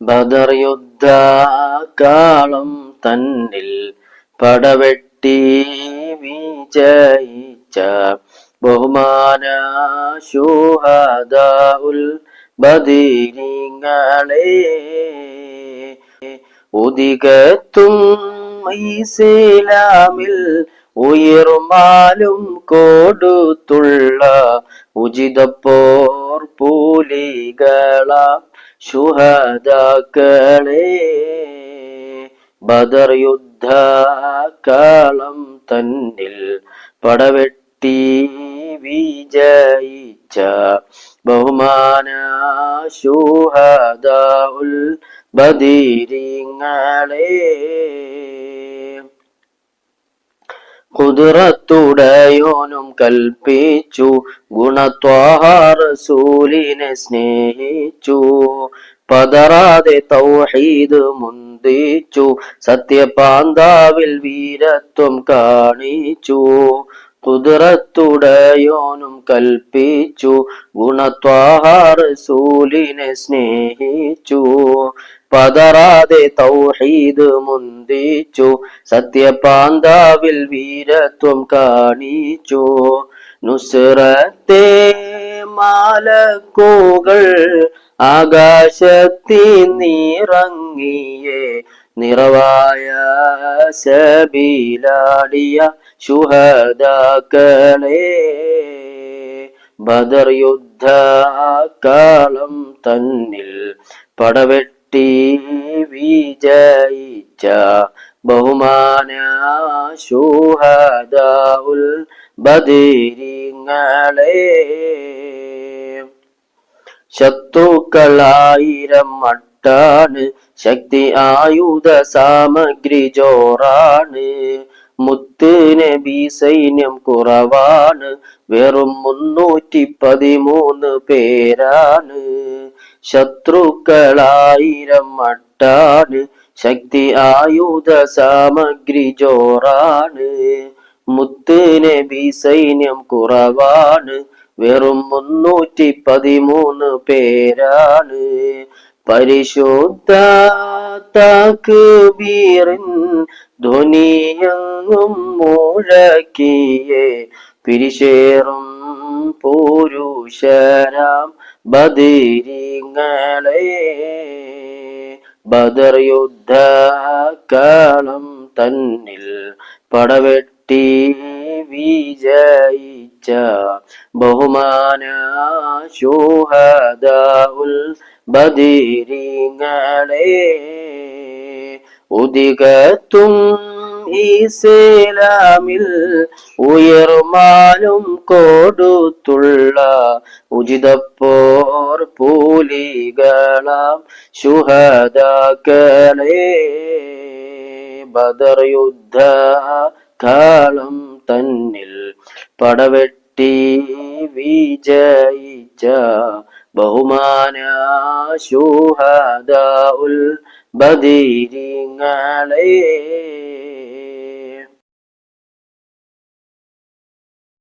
ബദർ യുദ്ധകാളം തന്നിൽ പടവെട്ടി വിജയിച്ച ബഹുമാന ബദിരിങ്ങളെ ഉദികത്തും ഇസ്ലാമിൽ ഉയർമാലും കൊടുത്തുള്ള ഉചിതപ്പോർ പൂലികളാം ശുഹദാക്കളെ. ബദർ യുദ്ധകാളം തന്നിൽ പടവെട്ടി വിജയിച്ച ബഹുമാന ശുഹദുൽ ബദിരിങ്ങളെ. കുതിരത്തുടയോനും കൽപ്പിച്ചു ഗുണത്വാഹാറസൂലിനെ സ്നേഹിച്ചു. പതറാതെ തൗഹീദ് മുന്തിച്ചു സത്യപാന്താവിൽ വീരത്വം കാണിച്ചു. കുതിരത്തുടയോനും കൽപ്പിച്ചു ഗുണത്വാഹാറസൂലിനെ സ്നേഹിച്ചു. പതറാതെ തൗഹീദ് മുന്തിച്ചു സത്യപാന്താവിൽ വീരത്വം കാണിച്ചു. നുസ്രത്തെ മാലക്കോകൾ ആകാശത്തിൽ നിറങ്ങിയേ. നിറവായ സബീലാടിയ ശുഹദാക്കളെ ബദർ യുദ്ധ കാലം തന്നിൽ പടവെട്ടി വിജയിച്ച ബഹുമാന ശുഹദാവുൽ ബദിരിങ്ങളെ. ശത്രുക്കളായിരം മട്ടാണ്. ശക്തി ആയുധ സാമഗ്രി ജോറാണ്. മുത്ത് നബി സൈന്യം കുറവാണ്. വെറും മുന്നൂറ്റി പതിമൂന്ന് പേരാണ്. ശത്രുക്കളായിരം മട്ടാണ്. ശക്തി ആയുധ സാമഗ്രി ജോറാണ്. മുത്ത് നബി സൈന്യം കുറവാണ്. വെറും മുന്നൂറ്റി പതിമൂന്ന് പേരാണ്. പരിശുദ്ധ തക്ബീറിൻ ധ്വനിയങ്ങും മുഴക്കിയേ. പിരിശേറും പുരുഷരാം ബദിരിങ്ങളെ. ബദർ യുദ്ധകാളം തന്നിൽ പടവെട്ടി വിജയിച്ച ബഹുമാന ശോഹദുൽ ബദിരിങ്ങളെ ഉദികത്തും ഇസ്ലാമിൽ ഉയർമാലും കൊടുത്തുള്ള ഉചിതപ്പോർ പൂലികളാം ശുഹദാക്കളെ ബദർ യുദ്ധ കാളം തന്നിൽ പടവെട്ടി വിജയിച്ച ബഹുമാന ഉൽ ബദിരിങ്ങളെ